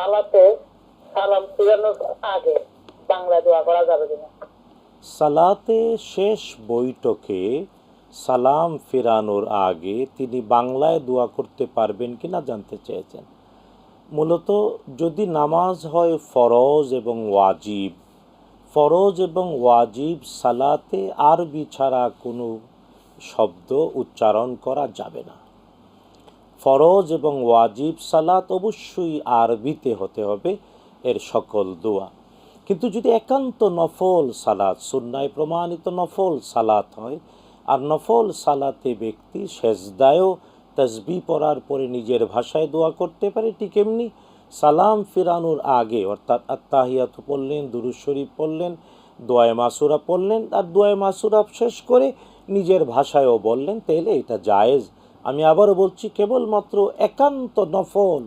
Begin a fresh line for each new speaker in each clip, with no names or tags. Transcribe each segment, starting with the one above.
সালাতে সালাম আগে বাংলা দোয়া করা যাবে কিনা?
সালাতে শেষ বৈঠকে সালাম ফেরানোর আগে তিনি বাংলায় দোয়া করতে পারবেন কিনা জানতে চেয়েছেন। মূলত যদি নামাজ হয় ফরজ এবং ওয়াজিব, ফরজ এবং ওয়াজিব সালাতে আরবি ছাড়া কোনো শব্দ উচ্চারণ করা যাবে না। ফরজ এবং ওয়াজিব সালাত অবশ্যই আরবিতে হতে হবে, এর সকল দোয়া। কিন্তু যদি একান্ত নফল সালাত, সুন্নায় প্রমাণিত নফল সালাত হয়, আর নফল সালাতে ব্যক্তি সেজদায়ও তসবি পড়ার পরে নিজের ভাষায় দোয়া করতে পারে, ঠিক এমনি সালাম ফিরানোর আগে, অর্থাৎ আত্মাহিয়াত পড়লেন দুরুজ শরীফ পড়লেন, দোয়ায় মাসুরা পড়লেন, আর দোয়ায় মাসুরা শেষ করে নিজের ভাষায়ও বললেন, তাহলে এটা জায়েজ। আমি আবারও বলছি, কেবলমাত্র একান্ত নফল,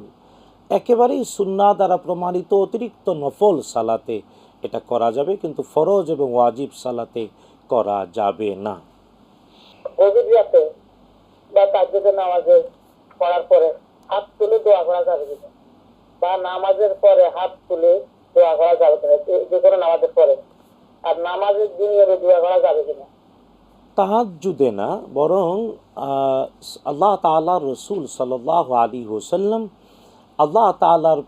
একেবারেই সুন্না দ্বারা প্রমাণিত অতিরিক্ত নফল সালাতে এটা করা যাবে, কিন্তু ফরজ এবং ওয়াজিব সালাতে করা যাবে না।
বা নামাজে পরে হাত তুলে বা নামাজের পরে হাত তুলে দোয়া যে- নামাজের আর নামাজের দিনে দোয়া করা যাবে কিনা?
তাহাজুদে না, বরং আল্লাহ তালার রসুল সাল্লাহ আলী হোসাল্লাম আল্লাহ তালার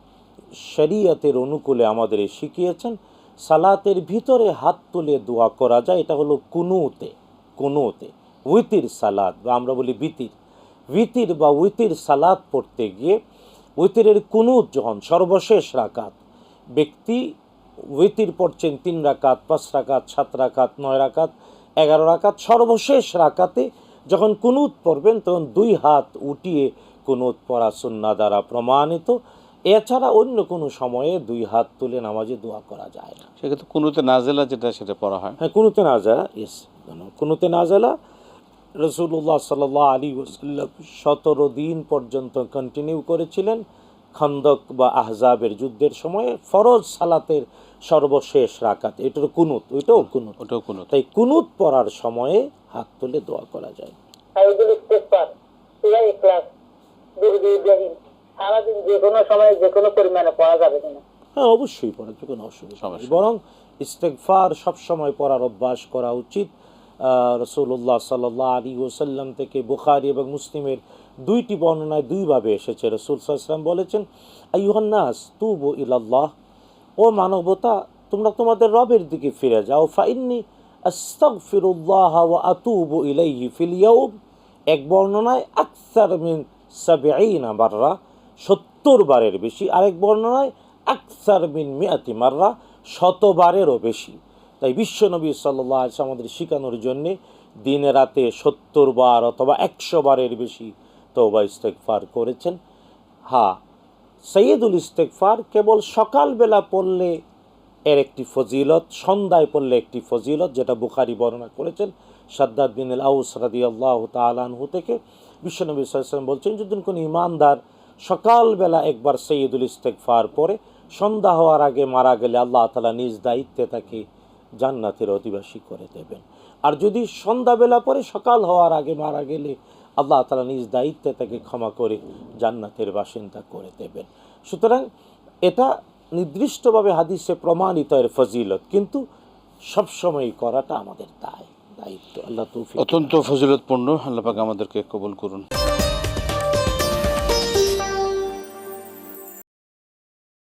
শরীয়তের অনুকূলে আমাদের শিখিয়েছেন, সালাতের ভিতরে হাত তুলে দোয়া করা যায়, এটা হলো কুনুতে কুনুতে, উইতির সালাদ বা আমরা বলি বিতির। উইতির বা উইতির সালাদ পড়তে গিয়ে, উইতিরের কুনুত যখন সর্বশেষ রাকাত, ব্যক্তি উইতির পড়ছেন তিন রাকাত, পাঁচ রাকাত, সাত রাকাত, নয় রাকাত এগারো রাকাত সর্বশেষ রাকাতে যখন কুনুত পড়বেন তখন দুই হাত উঠিয়ে কুনুত পড়া সুন্না দ্বারা প্রমাণিত। এছাড়া অন্য কোনো সময়ে দুই হাত তুলে নামাজে দোয়া করা যায় না।
সেক্ষেত্রে কোনোতে নাজেলা যেটা সেটা পড়া হয়?
হ্যাঁ কুনুতে নাজালা ইয়েস কুনুতে নাজালা রসুল্লাহ সাল্লাহ আলী ওসাল্লাম সতেরো দিন পর্যন্ত কন্টিনিউ করেছিলেন। খন্দক বা আহজাবের যুদ্ধের সময়ে ফরজ সালাতের সর্বশেষ রাকাত এটার কুনুত ওইটাও কুনুত।
ওটাও কোনো
তাই কুনুত পড়ার সময়ে হাত তুলে দোয়া করা যায়।
যে কোনো সময় যে কোনো পরিমাণে পড়া যাবে কিনা।
হ্যাঁ অবশ্যই পড়া যে কোনো অসুবিধা বরং ইস্তেকফার সবসময় পড়ার অভ্যাস করা উচিত। রসুল্লাহ সাল্লাহ আলী ওসাল্লাম থেকে বুখারি এবং মুসলিমের দুইটি বর্ণনায় দুইভাবে এসেছে। রসুল সাল্লাম বলেছেন আইহান্নাস তুবু ইলাল্লাহ। ও মানবতা, তোমরা তোমাদের রবের দিকে ফিরে যাও। ফাইন্নি আস্তাগফিরুল্লাহ ইলাইহি এক বর্ণনায়, আকসার মিন সাবঈনা বাররা সত্তর বারের বেশি। আরেক বর্ণনায়, আকসার মিন মিয়াতি মাররা, শতবারেরও বেশি। তাই বিশ্বনবী সাল্লাহ আমাদের শেখানোর জন্যে দিনে রাতে সত্তর বার অথবা একশো বারের বেশি তৌবা ইস্তেকফার করেছেন। হ্যাঁ সৈয়দুল ইস্তেকফার কেবল সকালবেলা পড়লে এর একটি ফজিলত, সন্ধ্যায় পড়লে একটি ফজিলত, যেটা বুখারি বর্ণনা করেছেন সাদ্দাদ বিন আউস রাদি আল্লাহ তালানহু থেকে। বিশ্বনবী সাল্লাম বলছেন, যদি কোনো ইমানদার সকালবেলা একবার সৈয়দুল ইস্তেকফার পরে সন্ধ্যা হওয়ার আগে মারা গেলে আল্লাহ তালা নিজ দায়িত্বে তাকে জান্নাতের অধিবাসী করে দেবেন। আর যদি সন্ধ্যাবেলা পরে সকাল হওয়ার আগে মারা গেলে আল্লাহ তালা নিজ দায়িত্বে তাকে ক্ষমা করে জান্নাতের বাসিন্দা করে দেবেন। সুতরাং এটা নির্দিষ্টভাবে হাদিসে প্রমাণিত এর ফজিলত, কিন্তু সবসময় করাটা আমাদের দায়, দায়িত্ব। আল্লাহ তৌফিক
অত্যন্ত ফজিলতপূর্ণ। আল্লাহ পাক আমাদেরকে কবুল করুন।